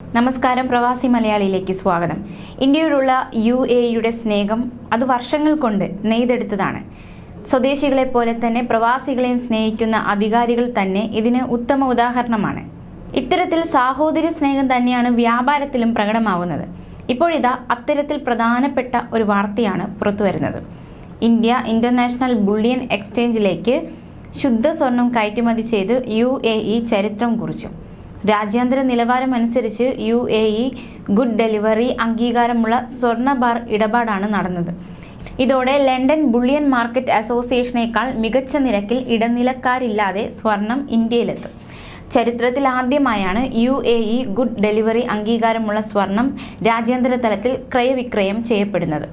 നമസ്കാരം പ്രവാസി മലയാളിയിലേക്ക് സ്വാഗതം. ഇന്ത്യയോടുള്ള യു എയുടെ സ്നേഹം അത് വർഷങ്ങൾ കൊണ്ട് നെയ്തെടുത്തതാണ്. സ്വദേശികളെ പോലെ തന്നെ പ്രവാസികളെയും സ്നേഹിക്കുന്ന അധികാരികൾ തന്നെ ഇതിന് ഉത്തമ ഉദാഹരണമാണ്. ഇത്തരത്തിൽ സാഹോദര്യ സ്നേഹം തന്നെയാണ് വ്യാപാരത്തിലും പ്രകടമാകുന്നത് ഇപ്പോഴിതാ അത്തരത്തിൽ പ്രധാനപ്പെട്ട ഒരു വാർത്തയാണ് പുറത്തുവരുന്നത്. ഇന്ത്യ ഇന്റർനാഷണൽ ബുള്ളിയൻ എക്സ്ചേഞ്ചിലേക്ക് ശുദ്ധ സ്വർണം കയറ്റുമതി ചെയ്ത് യു ചരിത്രം കുറിച്ചു. രാജ്യാന്തര നിലവാരമനുസരിച്ച് U A E good delivery അംഗീകാരമുള്ള സ്വർണ ബാർ ഇടപാടാണ് നടന്നത്. ഇതോടെ ലണ്ടൻ ബുള്ളിയൻ മാർക്കറ്റ് അസോസിയേഷനേക്കാൾ മികച്ച നിരക്കിൽ ഇടനിലക്കാരില്ലാതെ സ്വർണം ഇന്ത്യയിലെത്തും. ചരിത്രത്തിൽ ആദ്യമായാണ് U A E good delivery അംഗീകാരമുള്ള സ്വർണം രാജ്യാന്തര തലത്തിൽ ക്രയവിക്രയം ചെയ്യപ്പെടുന്നത്.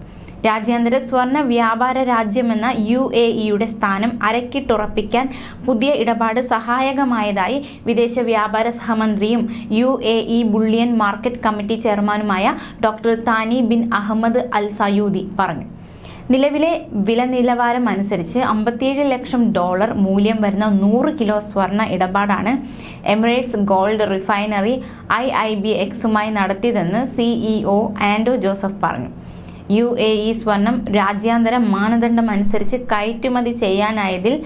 രാജ്യാന്തര സ്വർണ വ്യാപാര രാജ്യമെന്ന യു എ ഇയുടെ സ്ഥാനം അരക്കിട്ടുറപ്പിക്കാൻ പുതിയ ഇടപാട് സഹായകമായതായി വിദേശ വ്യാപാര സഹമന്ത്രിയും U A E bullion market committee ചെയർമാനുമായ doctor Thani bin Ahmed Al Zeyoudi പറഞ്ഞു. നിലവിലെ വില നിലവാരം അനുസരിച്ച് അമ്പത്തിയേഴ് ലക്ഷം ഡോളർ മൂല്യം വരുന്ന നൂറ് കിലോ സ്വർണ ഇടപാടാണ് Emirates gold refinery I I B എക്സുമായി നടത്തിയതെന്ന് സിഇഒ ആൻഡോ ജോസഫ് പറഞ്ഞു. യു എ ഇ സ്വർണം രാജ്യാന്തര മാനദണ്ഡം അനുസരിച്ച് കയറ്റുമതി ചെയ്യാനായതിൽ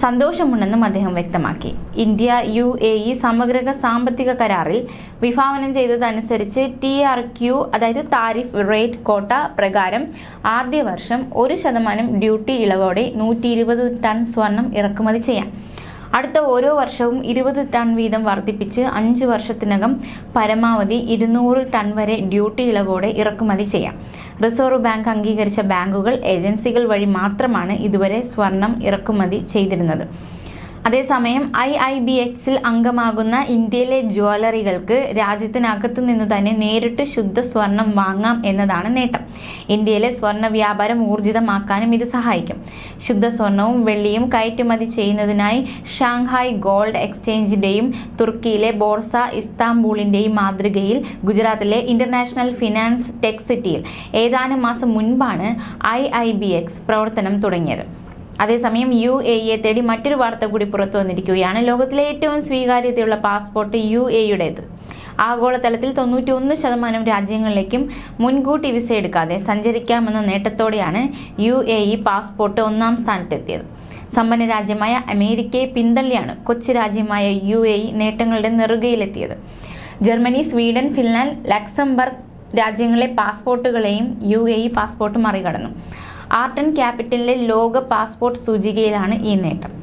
സന്തോഷമുണ്ടെന്നും അദ്ദേഹം വ്യക്തമാക്കി. ഇന്ത്യ യു എ ഇ സമഗ്ര സാമ്പത്തിക കരാറിൽ വിഭാവനം ചെയ്തതനുസരിച്ച് ടി ആർ ക്യു അതായത് താരിഫ് റേറ്റ് കോട്ട പ്രകാരം ആദ്യ വർഷം ഒരു ശതമാനം ഡ്യൂട്ടി ഇളവോടെ നൂറ്റി ടൺ സ്വർണം ഇറക്കുമതി ചെയ്യാം. അടുത്ത ഓരോ വർഷവും ഇരുപത് ടൺ വീതം വർദ്ധിപ്പിച്ച് അഞ്ച് വർഷത്തിനകം പരമാവധി ഇരുന്നൂറ് ടൺ വരെ ഡ്യൂട്ടി ഇളവോടെ ഇറക്കുമതി ചെയ്യാം. റിസർവ് ബാങ്ക് അംഗീകരിച്ച ബാങ്കുകൾ ഏജൻസികൾ വഴി മാത്രമാണ് ഇതുവരെ സ്വർണം ഇറക്കുമതി ചെയ്തിരുന്നത്. അതേസമയം ഐ ഐ ബി എക്സിൽ അംഗമാകുന്ന ഇന്ത്യയിലെ ജ്വല്ലറികൾക്ക് രാജ്യത്തിനകത്തു നിന്ന് തന്നെ നേരിട്ട് ശുദ്ധ സ്വർണം വാങ്ങാം എന്നതാണ് നേട്ടം. ഇന്ത്യയിലെ സ്വർണ വ്യാപാരം ഊർജിതമാക്കാനും ഇത് സഹായിക്കും. ശുദ്ധ സ്വർണവും വെള്ളിയും കയറ്റുമതി ചെയ്യുന്നതിനായി ഷാങ്ഹായ് ഗോൾഡ് എക്സ്ചേഞ്ചിന്റെയും തുർക്കിയിലെ ബോർസ ഇസ്താംബൂളിന്റെയും മാതൃകയിൽ ഗുജറാത്തിലെ ഇന്റർനാഷണൽ ഫിനാൻസ് ടെക് സിറ്റിയിൽ ഏതാനും മാസം മുൻപാണ് ഐ ഐ ബി എക്സ് പ്രവർത്തനം തുടങ്ങിയത്. അതേസമയം യു എ ഇയെ തേടി മറ്റൊരു വാർത്ത കൂടി പുറത്തു വന്നിരിക്കുകയാണ്. ലോകത്തിലെ ഏറ്റവും സ്വീകാര്യതയുള്ള പാസ്പോർട്ട് യു എയുടേത് ആഗോളതലത്തിൽ തൊണ്ണൂറ്റി ഒന്ന് ശതമാനം രാജ്യങ്ങളിലേക്കും മുൻകൂട്ടി വിസ എടുക്കാതെ സഞ്ചരിക്കാമെന്ന നേട്ടത്തോടെയാണ് യു എ ഇ പാസ്പോർട്ട് ഒന്നാം സ്ഥാനത്തെത്തിയത്. സമ്പന്ന രാജ്യമായ അമേരിക്കയെ പിന്തള്ളിയാണ് കൊച്ചു രാജ്യമായ യു എ ഇ നേട്ടങ്ങളുടെ നെറുകയിലെത്തിയത്. ജർമ്മനി സ്വീഡൻ ഫിൻലാൻഡ് ലക്സംബർഗ് രാജ്യങ്ങളിലെ പാസ്പോർട്ടുകളെയും യു എ ഇ പാസ്പോർട്ട് മറികടന്നു. ആർട്ട് ആൻഡ് ക്യാപിറ്റലിലെ ലോക പാസ്പോർട്ട് സൂചികയിലാണ് ഈ നേട്ടം.